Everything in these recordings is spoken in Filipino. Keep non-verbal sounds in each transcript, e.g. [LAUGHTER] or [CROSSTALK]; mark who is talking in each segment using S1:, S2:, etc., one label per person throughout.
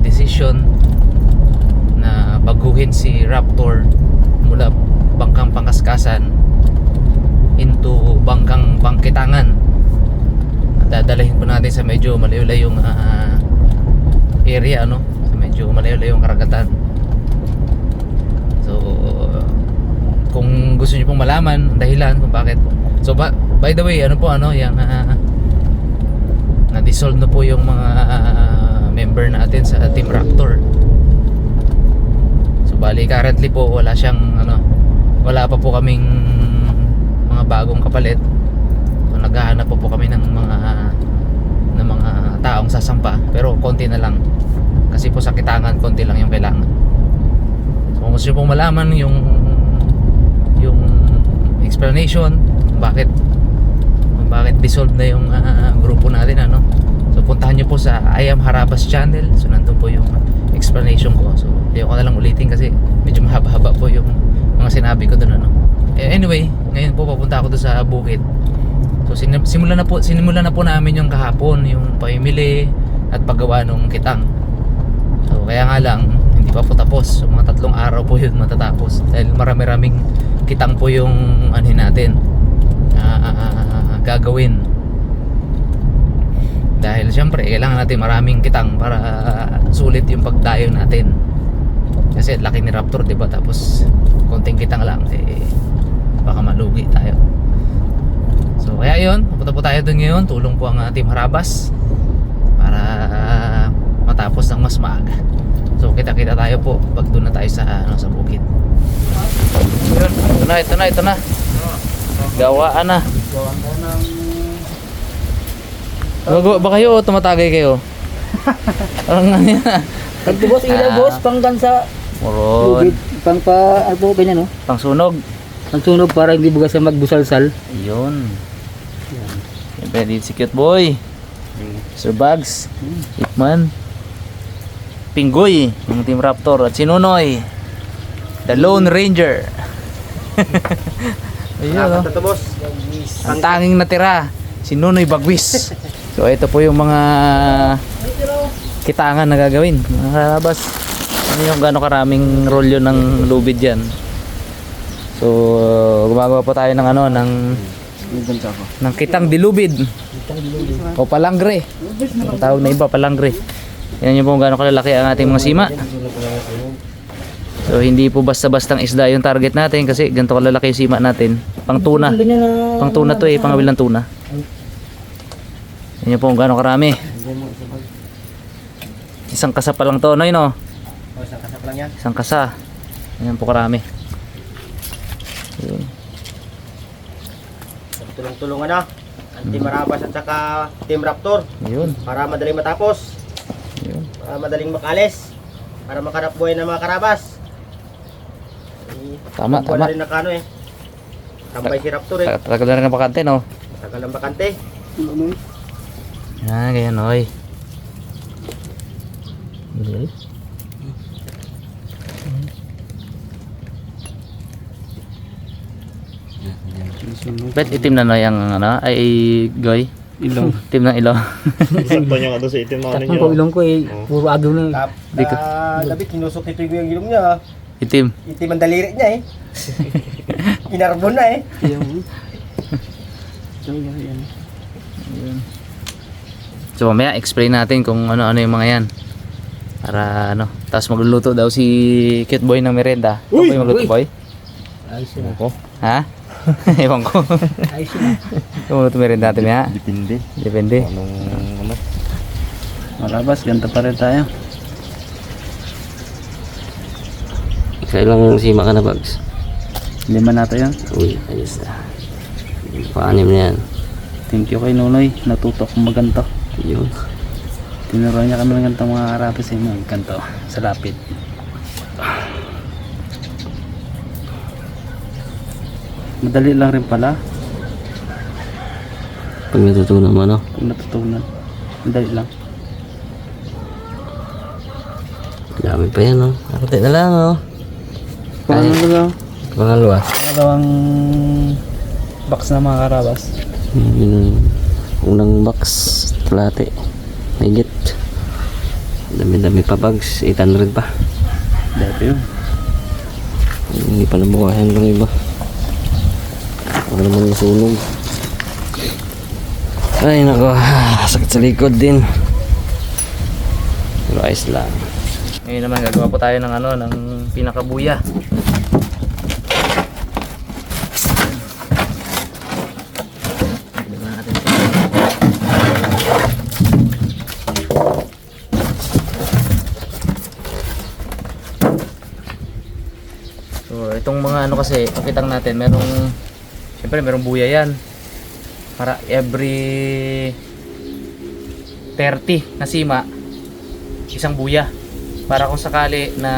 S1: decision na baguhin si Raptor mula bangkang pangkaskasan into bangkang pangkitangan at dadalhin po natin sa medyo malayo-layong ah, area ano? Sa medyo malayo-layong karagatan. So kung gusto niyo pong malaman ang dahilan kung bakit po. So ba, by the way ano po ano yung ah, na-dissolve na po yung mga ah, member natin sa Team Raptor. So bali currently po wala siyang ano wala pa po kaming mga bagong kapalit. So naghahanap po po kami ng mga ng mga taong sasampa pero konti na lang. Kasi po sa kitangan konti lang yung kailangan. So kung gusto pong malaman yung yung explanation bakit bakit dissolved na yung ah, grupo natin ano so puntahan nyo po sa I am Harabas channel. So nandun po yung explanation ko. So hindi ko na lang ulitin kasi medyo mahaba-haba po yung mga sinabi ko doon ano. Eh, anyway ngayon po papunta ako doon sa bukid. So simulan na po sinimulan na po namin yung kahapon yung pamimili at paggawa ng kitang. So kaya nga lang hindi pa po tapos. So, mga tatlong araw po yun matatapos dahil marami-raming kitang po yung anhin natin ah, ah, ah, gagawin dahil syempre kailangan natin maraming kitang para sulit yung pagdayo natin. Kasi laki ni Raptor ba? Tapos konting kitang lang eh baka malugi tayo. So kaya yun pupunta po tayo doon ngayon. Tulong po ang Team Harabas para matapos ng mas maaga. So kita kita tayo po pag doon na tayo sa ano sa bukid. Yun ito na ito na ito na. Gawaan na.
S2: Gawan ko ng...
S1: Gagawa ba kayo o tumatagay kayo? [LAUGHS] Parang ano yan ah.
S2: Pagtubos ilaw
S1: Ah.
S2: boss, panggan sa
S1: Moron.
S2: lubid. Pang pa, ano po, ganyan no?
S1: Pangsunog.
S2: Ang sunog para hindi bugas sa magbusalsal.
S1: Yun. Siyempre dito si cute boy. Sir Bags. Hitman. Pinggoy. Yung Team Raptor. At si Nunoy. The Lone Ranger. [LAUGHS] Ayun oh.
S2: Boss.
S1: Ang tanging natira. Si Nunoy Bagwis. [LAUGHS] so ito po yung mga kitangan na gagawin. Mga kalabas. Ano yung gano'ng karaming rolyo ng lubid dyan. So gumagawa po tayo ng ano ng ng kitang dilubid o palangre ang tawag na iba palangre yan yung kung gaano kalalaki ang ating mga sima so hindi po basta-bastang isda yung target natin kasi ganito kalalaki yung sima natin pang tuna pang tuna to eh pangawil ng tuna yan yung po kung gaano karami isang kasa pa lang to no no
S2: Oh, isang kasap lang yan.
S1: isang kasa yan po karami.
S2: Tulong-tulungan na. Ang Team Marabas at saka Team Raptor.
S1: yun
S2: Para madaling matapos.
S1: yun
S2: Para madaling makalis. Para makarap buhay ng mga karabas. Eh,
S1: Tama, tama.
S2: na rin nakano eh. Tambay si Raptor eh.
S1: tagal na rin ang bakante no
S2: Tagal ang bakante.
S1: Ah, ganyan oy. Bet itim na na yung ano, ay goy.
S2: Ilong.
S1: Itim ng ilaw.
S3: Sakto niya nga doon sa itim ano
S2: Ang
S3: niya.
S2: ko ilong ko eh. Puro agaw na. Tap,
S1: Di ko-
S2: ah, David, kinusok nito yung ilong niya. ah.
S1: Itim.
S2: Itim ang daliri niya eh. [LAUGHS] Inarbon na eh.
S1: So mamaya explain natin kung ano-ano yung mga yan. Para ano, tapos magluluto daw si cute boy ng merenda. Uy! Boy, magluto
S2: Uy!
S1: boy?
S2: Ayos yun.
S3: Ako?
S1: Ha? [LAUGHS] Ewan ko.
S2: Ayos yun.
S1: Kung magluto merenda natin mamaya.
S3: Depende.
S1: Depende.
S3: Anong ano?
S1: Malabas, ganito pa rin tayo.
S4: Kailang sima ka na, Bags?
S1: Lima nato yan.
S4: Uy, ayos na. Paanim na yan.
S1: Thank you kay Nunoy. Natuto akong maganto.
S4: Yun.
S1: Tinuro niya kami ng ganito mga karapis sa inyo. Ganito. Sa lapid. Madali lang rin pala.
S4: Pag natutunan mo, no?
S5: Kung natutunan. Ang dali lang.
S4: Dami pa yan, no? Nakati na lang, oh.
S5: Ano na lang.
S4: Pangalawa.
S5: Dalawang box na mga karabas.
S4: Yun, unang box, kalate. Higit. Dami-dami pa bags, 800 pa.
S5: Dati yun.
S4: Hindi pa nabukayan ng iba. Ako naman yung sunog. Ay nako, [SIGHS] sakit sa likod din. Pero ayos lang.
S1: Ngayon naman gagawa po tayo ng ano, ng pinakabuya. Tignan natin ito. So, itong mga ano kasi, pakitang natin, merong Siyempre, merong buya yan. Para every 30 na sima, isang buya. Para kung sakali na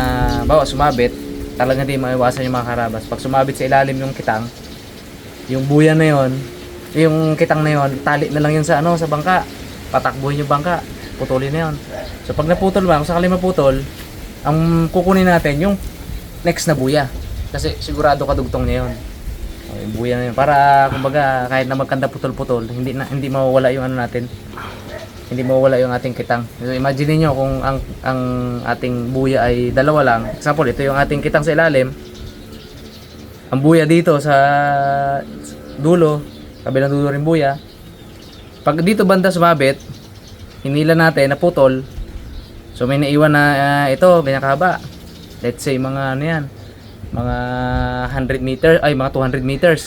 S1: bawa sumabit talagang hindi maiwasan yung mga karabas. Pag sumabit sa ilalim yung kitang yung buya na yon yung kitang na yon tali na lang yun sa ano sa bangka. Patakbuhin yung bangka putulin na yun. So pag naputol ba kung sakali maputol ang kukunin natin yung next na buya kasi sigurado kadugtong niya yun O, yung buya na yun para kumbaga kahit na magkanda putol-putol hindi na hindi mawawala yung ano natin hindi mawala yung ating kitang. So, imagine niyo kung ang ang ating buya ay dalawa lang. Example, ito yung ating kitang sa ilalim. Ang buya dito sa dulo, kabilang dulo rin buya. Pag dito banda sumabit, hinila natin, naputol. So may naiwan na ah, ito, ganyan kahaba. Let's say mga ano yan, mga 100 meters, ay mga 200 meters.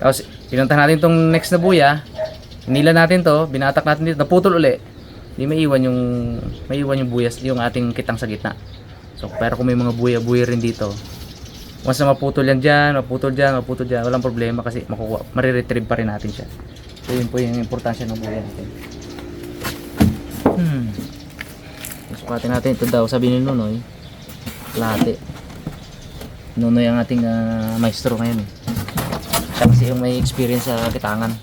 S1: Tapos pinuntahan natin tong next na buya, Nila natin to, binatak natin dito, naputol uli. Hindi maiwan yung maiwan yung buyas, yung ating kitang sa gitna. So, pero kung may mga buya-buya rin dito, once na maputol yan dyan, maputol dyan, maputol dyan, walang problema kasi makukuha, mariretrieve pa rin natin siya. So, yun po yung importansya ng buya natin. Hmm. Sukatin natin ito daw, sabi ni Nunoy, late. Nunoy ang ating ah, maestro ngayon. Siya kasi yung may experience sa kitangan.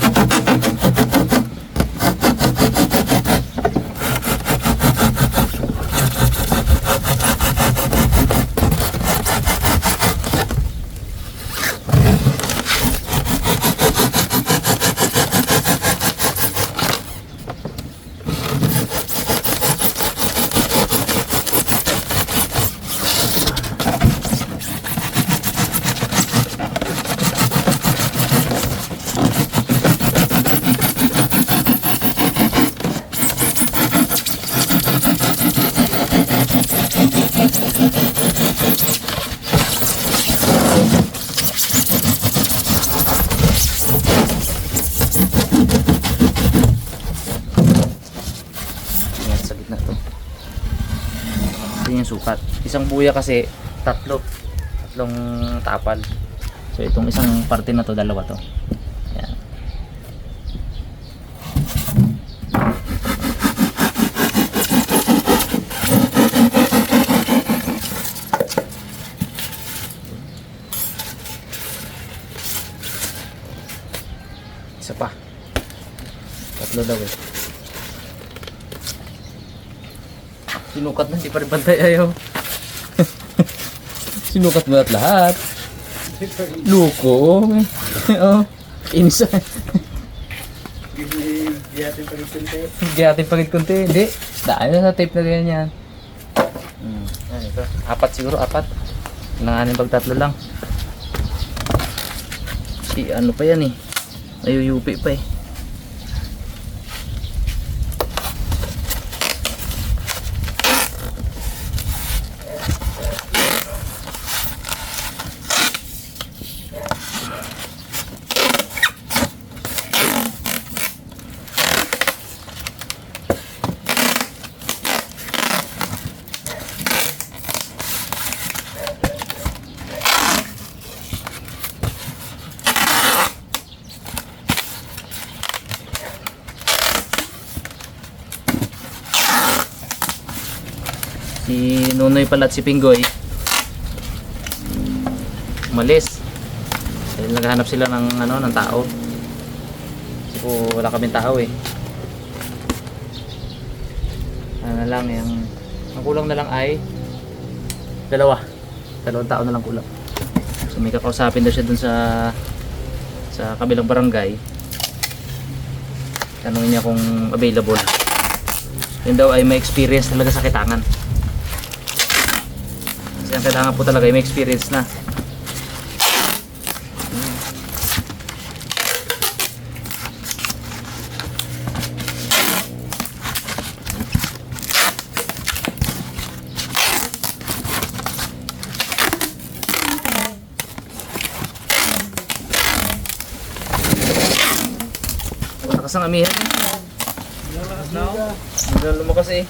S1: Ayan, sa gitna to. Ito yung sukat. Isang buya kasi, tatlo. Tatlong tapal. So, itong isang parte na to, dalawa to. Ayan. Isa pa. Tatlo daw eh. Sinukat na, hindi pa rin bantay ayaw. Sinukat mo at lahat. Luko. [LAUGHS] oh. Insa. Hindi natin pagit kunti. Hindi. Daan na sa tape na ganyan. Hmm. Ano ito? Apat siguro, apat. Nanganin pag tatlo lang. Si ano pa yan eh. Ayuyupi pa eh. Si Nunoy pala at si Pinggoy umalis dahil naghahanap sila ng ano ng tao si po wala kaming tao eh. Ano na lang yung ang kulang na lang ay dalawa. Dalawang tao na lang kulang. So may kakausapin daw siya dun sa sa kabilang barangay. Tanungin niya kung available. Yun daw ay may experience talaga sa kitangan. Kailangan po talaga ay may experience na. Malakas ang amihan. Hindi lumakas eh.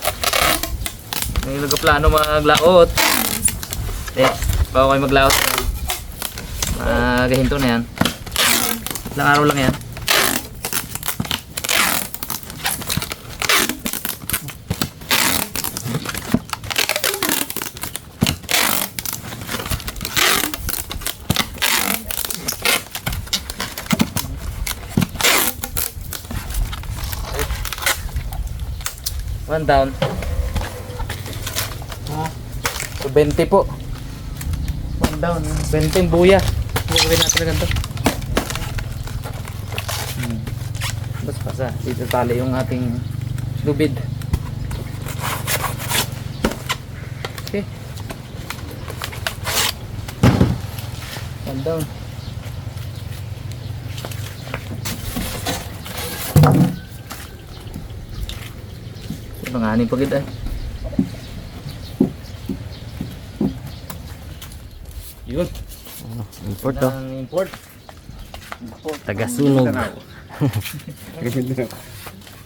S1: May nagplano maglaot. Eh, bago kayo maglaot. Magahinto na yan. Ilang araw lang yan. One down. So 20 po. Down. 20 yung buya. Gagawin natin na ganito. Hmm. Bas pasa. Dito tali yung ating lubid. Okay. One down. Mga aning pagid ay. Yun.
S4: Import to.
S1: Ang import.
S4: Tagasunog.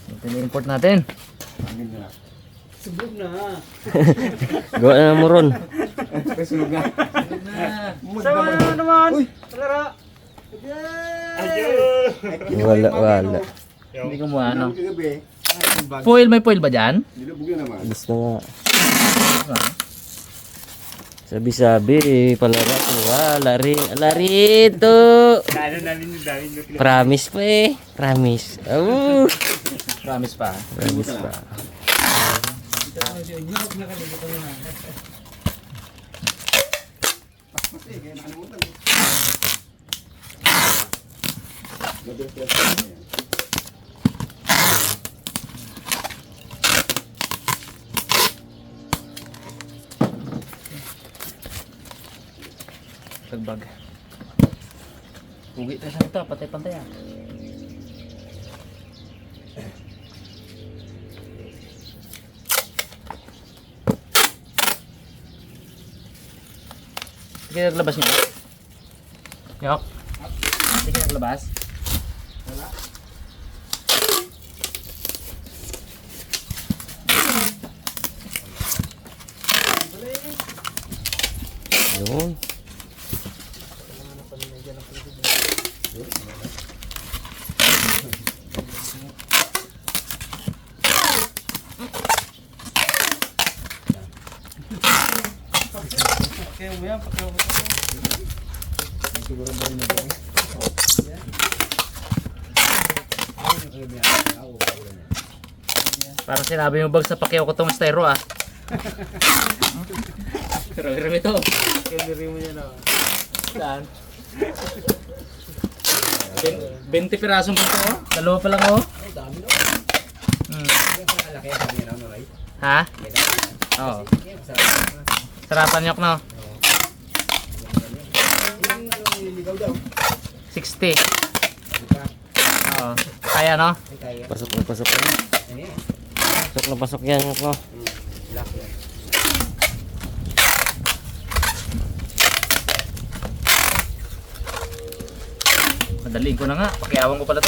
S1: Ito na import natin. [LAUGHS]
S4: Gawa na mo ron.
S2: Sama naman!
S4: Wala, wala.
S1: Hindi ko mo ano. Foil, may foil ba dyan?
S4: Gusto nga. Sabi-sabi, palara ko. Wala rin. Lari ito. Promise pa eh. Promise. Oh.
S1: Promise pa.
S4: Promise pa.
S1: Tagbag. Pugi tayo sa ito. Patay-pantay ah. Sige, naglabas niyo. Yok. Sige, naglabas.
S4: Yun.
S1: Parang sinabi mo bag sa pakyaw ko tong styro ah. Pero hiram ito.
S2: Kaya mo yan ah.
S1: Saan? 20 pirasong pa ito oh. Dalawa pa lang oh. Hmm. Ha? Oo. Sarapan yok no? 60. Oo. Kaya no?
S4: Pasok na, pasok na. Pasok na, pasok yan. No?
S1: Madaliin ko na nga. Pakiawan ko pala to.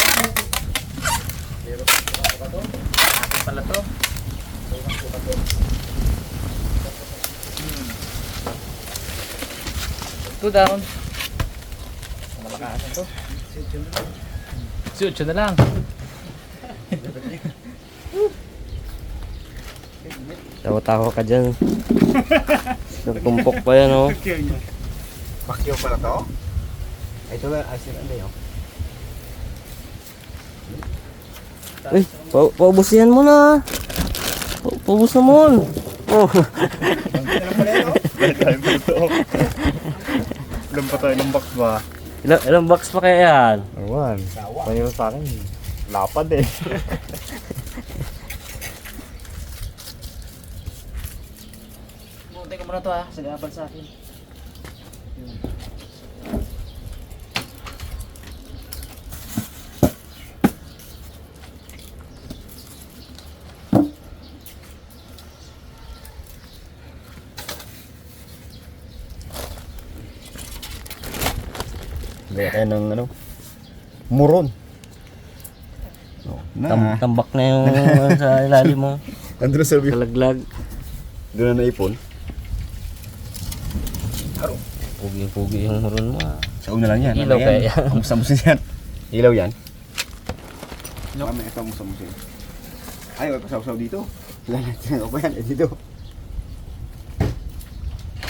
S1: Akin pala to. Hmm. Two down. Malakasan to. Siutso na lang. [LAUGHS]
S4: Tawa-tawa ka dyan. [LAUGHS] Nagtumpok pa yan, oh.
S2: Pakyo pala to? Ito ba? Asin ano yun?
S4: Eh, pa paubusin mo na. Pa paubos na mo. Oh. [LAUGHS]
S3: Ilan pa tayo ng box ba?
S4: ilang, ilang box pa kaya yan?
S3: Ewan. Panyo sa akin. Lapad eh. [LAUGHS]
S1: Ko muna to ha, sagabal sa akin.
S3: Gaya kayo ng ano? Muron. Oh,
S4: Tam tambak na yung ano, sa ilalim mo. [LAUGHS]
S3: Sa view.
S4: Kalaglag.
S3: Doon na naipon.
S4: Pugi-pugi yung huron mo. ah.
S3: Sa una lang yan.
S4: Ilaw
S3: Ano
S4: kaya [LAUGHS]
S3: yan?
S4: yan?
S3: Amusa-musa yan. Ilaw yan. Kami ito amusa-musa yan. Ay, may pasaw-saw dito. Wala natin ako yan. Eh, dito.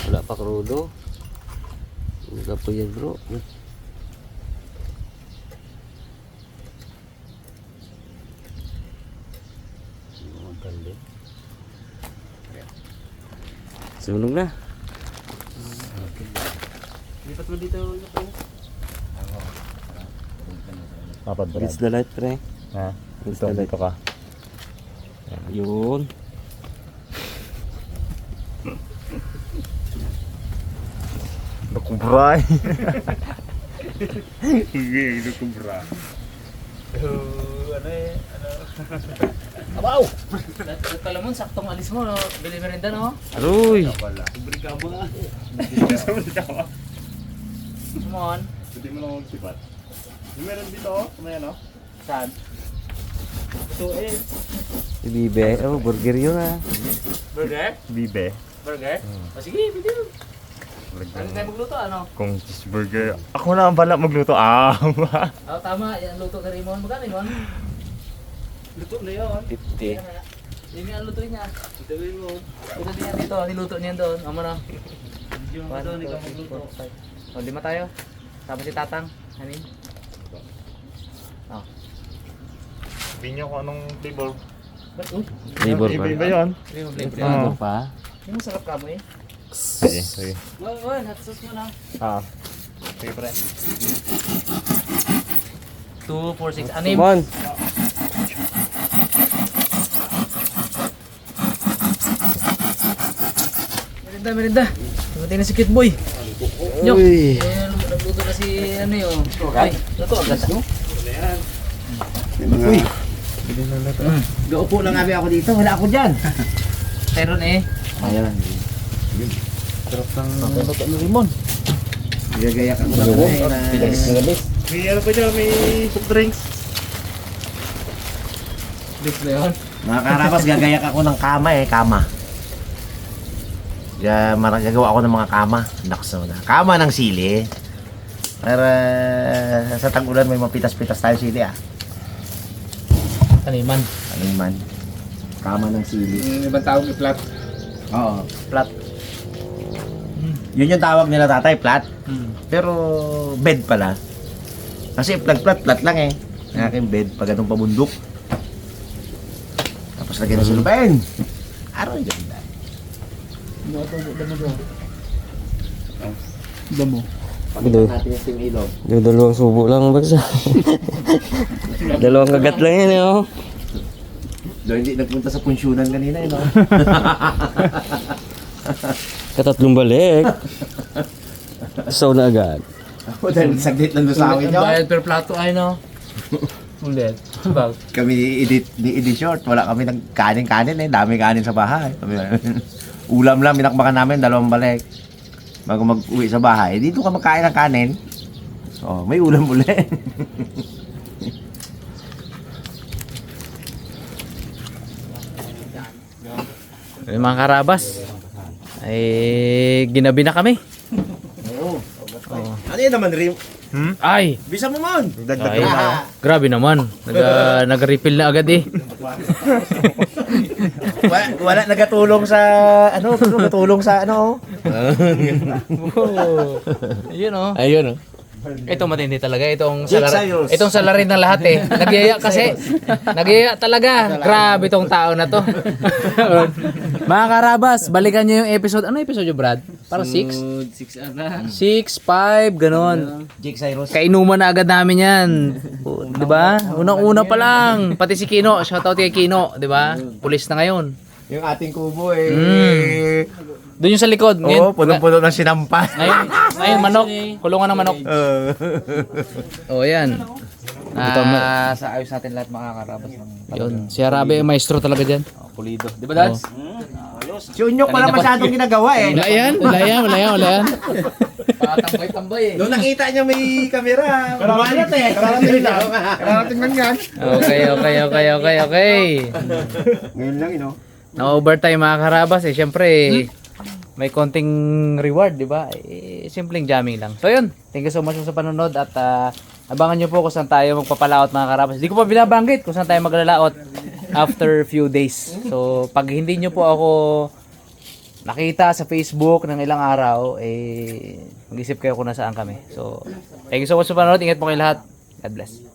S4: Wala pa krudo. Ka po yan bro. Sunog na.
S1: Lipat mo dito.
S3: Papad
S4: It's the light pre.
S3: Ha?
S4: It's
S3: Ito,
S4: the light.
S3: dito ka.
S4: Yun.
S3: Nakubray. Hindi, [LAUGHS] nakubra.
S1: Abaw! Kala mo, saktong alis mo, no? Bili merinda, no?
S4: Aroy!
S1: Come on.
S3: Hindi mo lang magsipat. Meron dito, oh. May ano?
S1: Saan? Ito eh.
S4: Bibe. Oh, burger yun ah.
S1: Burger?
S3: Bibe.
S1: Burger? O sige, pwede yun. Ano tayo magluto, ano?
S3: Kung cheeseburger. Ako na ang bala magluto. Ah, [LAUGHS]
S1: Oo, tama. Yan, luto ka rin mo. Magkano yun? Luto na yun.
S4: 50.
S1: Yun yung luto niya. Ito mo. Ito din yan dito. Niluto niyan doon. Amo na. Two, three, four, five. O, lima tayo. Sama si Tatang. Hanin. Oh.
S3: Binyo ko anong flavor.
S1: Ba't? Uy.
S4: Flavor
S3: ba yun?
S1: Hindi mo blame.
S4: Flavor pa.
S1: Yung masarap ka mo eh.
S3: Sige, sige.
S1: Well, well, hot sauce mo na.
S3: Ah. Sige, pre.
S1: 2, 4, 6. Anim.
S4: Come on.
S1: Merinda, merinda. Tumatay na si Cute Boy. Nyok.
S4: Uy.
S1: Eh, nagluto na si ano yun. Ay, luto agad.
S2: Uy. Gaupo lang kami ako dito. Wala ako dyan.
S1: Meron eh.
S2: Ayan.
S1: Luto ng limon.
S2: Gagayak ako na kami na...
S3: May ano pa dyan, may soft drinks.
S1: Dix na yun.
S2: Mga karabas, gagayak ako ng kama eh. Kama. Marang gagawa ako ng mga kama. Nakso na. Kama ng sili. Para sa tag-ulan may mapitas-pitas tayo sili ah.
S1: Taniman.
S2: Ano man. Kama ng sili.
S5: Yung ibang tawag i-flat.
S2: Oo. Plat. Yun yung tawag nila tatay, plat.
S1: Hmm.
S2: Pero bed pala. Kasi plat plat plat lang eh. Ang aking bed pag ganun pabundok. Tapos lagyan ng silupin. Aroy ganda.
S5: Damo.
S4: Ito.
S2: Natin yung ting ilog.
S4: Yung dalawang subo lang bagsa. [LAUGHS] dalawang kagat lang yan eh oh.
S2: Do hindi nagpunta sa punsyonan kanina eh no. [LAUGHS]
S4: Katatlong balik. So na agad. [LAUGHS]
S2: Ako dahil saglit lang sa akin
S1: Ang
S2: yun.
S1: bayad per plato ay no. Ulit. Bag.
S2: Kami ni edit ni edit short, wala kami ng kanin-kanin eh, dami kanin sa bahay. Kami, ulam lang minakbakan namin dalawang balik. Bago mag-uwi sa bahay, dito ka magkain ng kanin. Oh, may ulam ulit. [LAUGHS]
S1: Yung mga karabas. Ay, ginabi na kami.
S2: Oo. Ano yan naman, Rim?
S1: Ay,
S2: Bisa mo man.
S3: Dagdag
S1: Ay.
S3: na.
S1: grabe naman. Nag, uh, nag-refill na agad eh. [LAUGHS]
S2: wala, wala nagatulong sa ano, nagatulong sa ano. [LAUGHS]
S1: Ayun oh.
S4: Ayun oh.
S1: Ito matindi talaga. Itong
S2: Jake
S1: salary, itong salary ng lahat eh. [LAUGHS] Nagyaya kasi. Nagyaya talaga. Grabe tong tao na to. Mga karabas, balikan nyo yung episode. Ano episode yung Brad? Para 6?
S5: 6 ata.
S1: 6, 5, ganon.
S2: Jake Cyrus.
S1: Kainuman na agad namin yan. [LAUGHS] O, di ba? Unang-una pa lang. Pati si Kino. Shoutout kay Kino. Di ba? Pulis na ngayon.
S2: Yung ating kubo eh.
S1: Mm. Doon yung sa likod.
S2: Oo,
S1: Ngayon,
S2: punong-puno ng sinampas.
S1: ngayon, ngayon [LAUGHS] manok. Kulungan ng manok.
S2: Uh,
S1: O, yan. Ah,
S5: sa ayos natin lahat makakarabas ng
S1: yun. Si Harabe, maestro talaga dyan.
S5: pulido. Di ba, Dads?
S2: Si Unyok pala masyadong ginagawa eh.
S1: Wala yan, wala yan, wala yan, wala yan.
S5: Patambay-tambay eh.
S2: Nung nakita niya may kamera, kumalat eh. Kararating lang. Kararating lang yan.
S1: Okay, okay, okay, okay, okay.
S3: Ngayon lang, you know.
S1: Na-overtime mga karabas eh. Siyempre, may konting reward, di ba? Eh, simpleng jamming lang. So yun, thank you so much sa panonood at ah, abangan nyo po kung saan tayo magpapalaot mga karabas. Hindi ko pa binabanggit kung saan tayo maglalaot after few days. So pag hindi nyo po ako nakita sa Facebook ng ilang araw, eh, mag-isip kayo kung nasaan kami. So, thank you so much sa panonood. Ingat po kayo lahat. God bless.